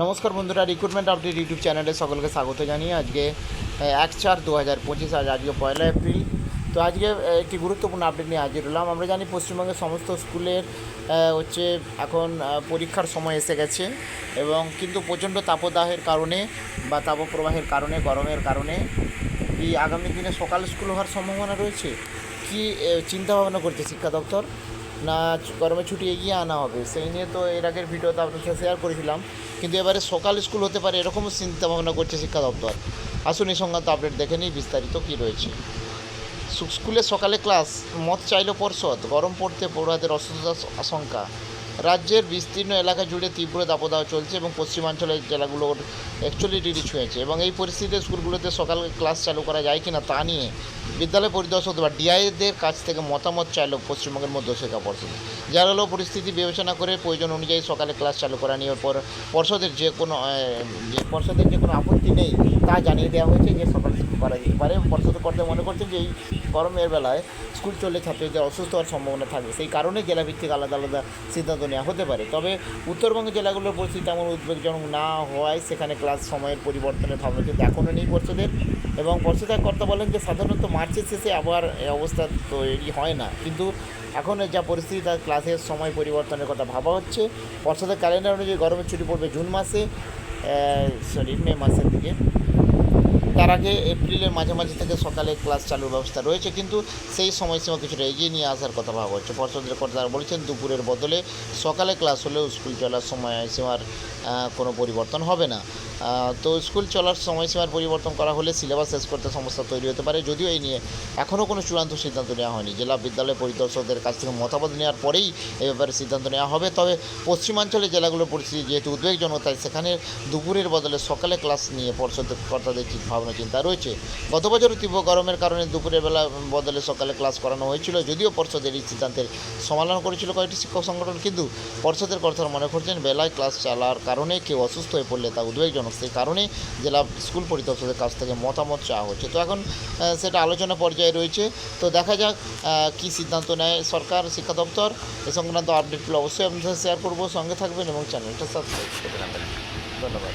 নমস্কার বন্ধুরা recruitment update YouTube চ্যানেলে সকলকে স্বাগত জানিয়ে আজকে এক চার দু হাজার পঁচিশ, আজ আজকে পয়লা এপ্রিল। তো আজকে একটি গুরুত্বপূর্ণ আপডেট নিয়ে হাজির হলাম। আমরা জানি পশ্চিমবঙ্গের সমস্ত স্কুলের হচ্ছে এখন পরীক্ষার সময় এসে গেছে এবং কিন্তু প্রচণ্ড তাপদাহের কারণে বা তাপপ্রবাহের কারণে, গরমের কারণে কি আগামী দিনে সকাল স্কুল হওয়ার সম্ভাবনা রয়েছে? কি চিন্তা ভাবনা করছে শিক্ষা দপ্তর? না, গরমে ছুটি এগিয়ে আনা হবে। সেই নিয়ে তো এর আগের ভিডিওতে আপনার সাথে শেয়ার করেছিলাম। কিন্তু এবারে সকাল স্কুল হতে পারে এরকমও চিন্তা ভাবনা করছে শিক্ষা দপ্তর। আসুন এই সংক্রান্ত আপডেট দেখে নিই বিস্তারিত কী রয়েছে। স্কুলে সকালে ক্লাস মত চাইল পর্ষদ গরম পড়তে পড়ুয়াদের অসুস্থতার আশঙ্কা। রাজ্যের বিস্তীর্ণ এলাকা জুড়ে তীব্র দাবদাহ চলছে এবং পশ্চিমাঞ্চলের জেলাগুলোর একচল্লিশ ডিগ্রি ছুঁয়েছে এবং এই পরিস্থিতিতে স্কুলগুলোতে সকাল ক্লাস চালু করা যায় কিনা তা নিয়ে বিদ্যালয় পরিদর্শক বা ডিআইদের কাছ থেকে মতামত চাইল পশ্চিমবঙ্গের মধ্যশিক্ষা পর্ষদ। যার হলো পরিস্থিতি বিবেচনা করে প্রয়োজন অনুযায়ী সকালে ক্লাস চালু করা নিয়ে পর পর্ষদের যে কোনো যে পর্ষদের যে কোনো আপত্তি নেই তা জানিয়ে দেওয়া হয়েছে যে সকালে স্কুল করা যেতে পারে। পর্ষদ কর্তা মনে করছেন যে এই গরমের বেলায় স্কুল চললে ছাত্রীদের অসুস্থ হওয়ার সম্ভাবনা থাকবে। সেই কারণে জেলাভিত্তিক আলাদা আলাদা সিদ্ধান্ত নেওয়া হতে পারে। তবে উত্তরবঙ্গের জেলাগুলোর পরিস্থিতি তেমন উদ্বেগজনক না হওয়ায় সেখানে ক্লাস সময়ের পরিবর্তনের ভাবনা কিন্তু এখনও নেই পর্ষদের এবং পর্ষদের কর্তা বলেন যে, সাধারণত মার্চের শেষে আবার অবস্থা তৈরি হয় না। কিন্তু এখন যা পরিস্থিতি, তার ক্লাসের সময় পরিবর্তনের কথা ভাবা হচ্ছে। পর্ষদের ক্যালেন্ডার অনুযায়ী গরমের ছুটি পড়বে জুন মাসে সরি মে মাসের দিকে। তার আগে এপ্রিলের মাঝামাঝি থেকে সকালে ক্লাস চালুর ব্যবস্থা রয়েছে, কিন্তু সেই সময়সীমা কিছুটা এগিয়ে নিয়ে আসার কথা ভাবা হচ্ছে। পর্ষদের কর্তারা বলেছেন, দুপুরের বদলে সকালে ক্লাস হলেও স্কুল চলার সময় সীমার কোনো পরিবর্তন হবে না। তো স্কুল চলার সময়সীমার পরিবর্তন করা হলে সিলেবাস শেষ করতে সমস্যা তৈরি হতে পারে। যদিও এই নিয়ে এখনও কোনো চূড়ান্ত সিদ্ধান্ত নেওয়া হয়নি। জেলা বিদ্যালয় পরিদর্শকদের কাছ থেকে মতামত নেওয়ার পরেই এ ব্যাপারে সিদ্ধান্ত নেওয়া হবে। তবে পশ্চিমাঞ্চলের জেলাগুলোর পরিস্থিতি যেহেতু উদ্বেগজনক, তাই সেখানে দুপুরের বদলে সকালে ক্লাস নিয়ে পর্ষদের কর্তাদের ঠিক ভাবনা চিন্তা রয়েছে। গত বছর তীব্র গরমের কারণে দুপুরের বেলা বদলে সকালে ক্লাস করানো হয়েছিল। যদিও পর্ষদের এই সিদ্ধান্তের সমালোচনা করেছিল কয়েকটি শিক্ষক সংগঠন, কিন্তু পর্ষদের কর্তারা মনে করছেন, বেলায় ক্লাস চালার কারণে কেউ অসুস্থ হয়ে পড়লে তা উদ্বেগজনক। সেই কারণে জেলা স্কুল পরিদর্শকের কাছ থেকে মতামত চাওয়া হচ্ছে। তো এখন সেটা আলোচনা পর্যায়ে রয়েছে। তো দেখা যাক কি কী সিদ্ধান্ত নেয় সরকার, শিক্ষা দপ্তর। এ সংক্রান্ত আপডেটগুলো অবশ্যই আপনাদের সাথে শেয়ার করব। সঙ্গে থাকবেন এবং চ্যানেলটা সাবস্ক্রাইব করে রাখবেন ধন্যবাদ।